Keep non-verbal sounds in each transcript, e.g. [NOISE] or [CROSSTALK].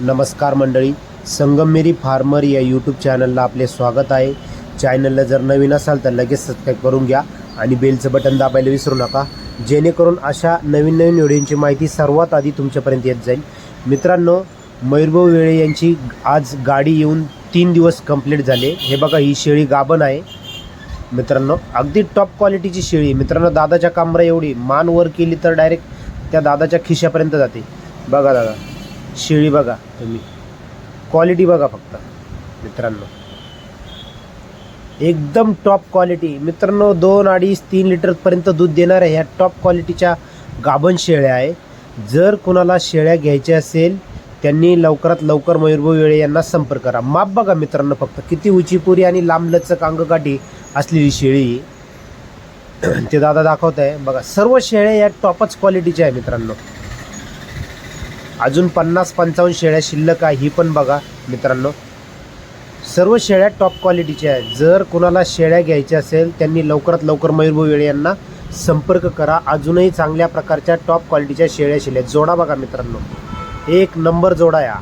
नमस्कार मंडळी संगमेरी फार्मर या यूट्यूब चॅनलला आपले स्वागत आहे. चॅनलला जर नवीन असाल तर लगेच सबस्क्राईब करून घ्या आणि बेलचं बटन दाबायला विसरू नका. जेणेकरून अशा नवीन नवीन व्हिडिओंची माहिती सर्वात आधी तुमच्यापर्यंत येत जाईल. मित्रांनो मयूरभाऊ वेळे यांची आज गाडी येऊन तीन दिवस कंप्लीट झाले. हे बघा ही शेळी गाभण आहे. मित्रांनो अगदी टॉप क्वालिटीची शेळी मित्रांनो दादाच्या कांबरा एवढी. मान वर केली तर डायरेक्ट त्या दादाच्या खिशापर्यंत जाते. बघा दादा. शेळी बघा तुम्ही. क्वालिटी बघा फक्त मित्रांनो. एकदम टॉप क्वालिटी मित्रांनो दोन अडीच तीन लिटरपर्यंत दूध देणाऱ्या ह्या टॉप क्वालिटीच्या गाभण शेळ्या आहे. जर कुणाला शेळ्या घ्यायच्या असेल त्यांनी लवकरात लवकर मयूरभाऊ वेळे यांना संपर्क करा. माप बघा मित्रांनो फक्त किती उचीपुरी आणि लांब लचक अंगकाठी असलेली शेळी [CLEARS THROAT] ते दादा दाखवत आहे बघा सर्व शेळ्या या टॉपच क्वालिटीच्या आहे मित्रांनो. अजून पन्नास पंचावन्न शेळ्या शिल्लक आहे ही पण बघा मित्रांनो. सर्व शेळ्या टॉप क्वालिटीच्या आहेत. जर कुणाला शेळ्या घ्यायच्या असेल त्यांनी लवकरात लवकर मयूरभाऊ वेळे यांना संपर्क करा. अजूनही चांगल्या प्रकारच्या टॉप क्वालिटीच्या शेळ्या शिल्या जोडा बघा मित्रांनो. एक नंबर जोडा या.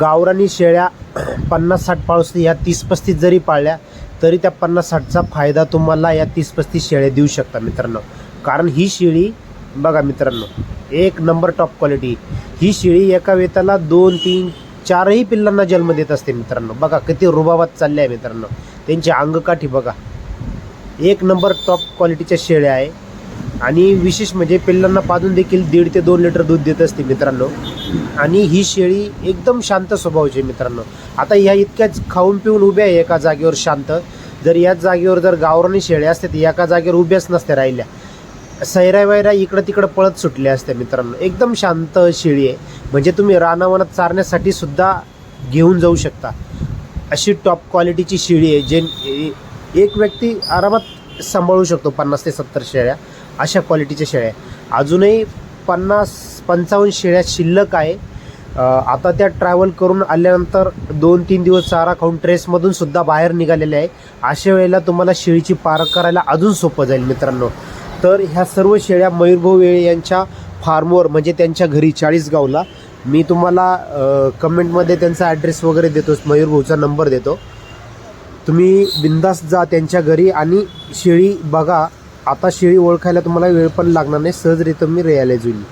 गावरानी शेळ्या [CLEARS THROAT] पन्नास साठ पाळूस या तीस पस्तीस जरी पाळल्या तरी त्या पन्नास साठचा फायदा तुम्हाला या तीस पस्तीस शेळ्या देऊ शकता मित्रांनो. कारण ही शेळी बघा मित्रांनो एक नंबर टॉप क्वालिटी ही शेळी एका वेताला दोन तीन चारही पिल्लांना जन्म देत असते मित्रांनो. बघा किती रुबाबात चालले आहे मित्रांनो. त्यांची अंगकाठी बघा. एक नंबर टॉप क्वालिटीच्या शेळ्या आहे. आणि विशेष म्हणजे पिल्लांना पाजून देखील दीड ते दोन लिटर दूध देत असते मित्रांनो. आणि ही शेळी एकदम शांत स्वभावाची आहे मित्रांनो. आता ह्या इतक्याच खाऊन पिऊन उभ्या आहे एका जागेवर शांत. जर याच जागेवर जर गावरानी शेळ्या असते तर एका जागेवर उभ्याच नसत्या राहिल्या. सैरा वैरा इकडं तिकडं पळत सुटल्या असत्या मित्रांनो. एकदम शांत शेळी आहे. म्हणजे तुम्ही रानावनात चारण्यासाठी सुद्धा घेऊन जाऊ शकता. अशी टॉप क्वालिटीची शेळी आहे जे एक व्यक्ती आरामात सांभाळू शकतो पन्नास ते सत्तर शेळ्या. अशा क्वालिटीच्या शेळ्या आहे. अजूनही पन्नास पंचावन्न शेळ्या शिल्लक आहे. आता त्या ट्रॅव्हल करून आल्यानंतर दोन तीन दिवस चारा खाऊन ट्रेसमधून सुद्धा बाहेर निघालेल्या आहे. अशा वेळेला तुम्हाला शेळीची पारख करायला अजून सोपं जाईल मित्रांनो. तर ह्या सर्व शेळ्या मयूरभाऊ वेळे यांच्या फार्मवर म्हणजे त्यांच्या घरी चाळीसगावला मी तुम्हाला कमेंटमध्ये त्यांचा ॲड्रेस वगैरे देतो मयूरभाऊचा नंबर देतो. तुम्ही बिंदास जा त्यांच्या घरी आणि शेळी बघा. आता शेळी ओळखायला तुम्हाला वेळ पण लागणार नाही सहजरित्या मी रिअलाइज होईल.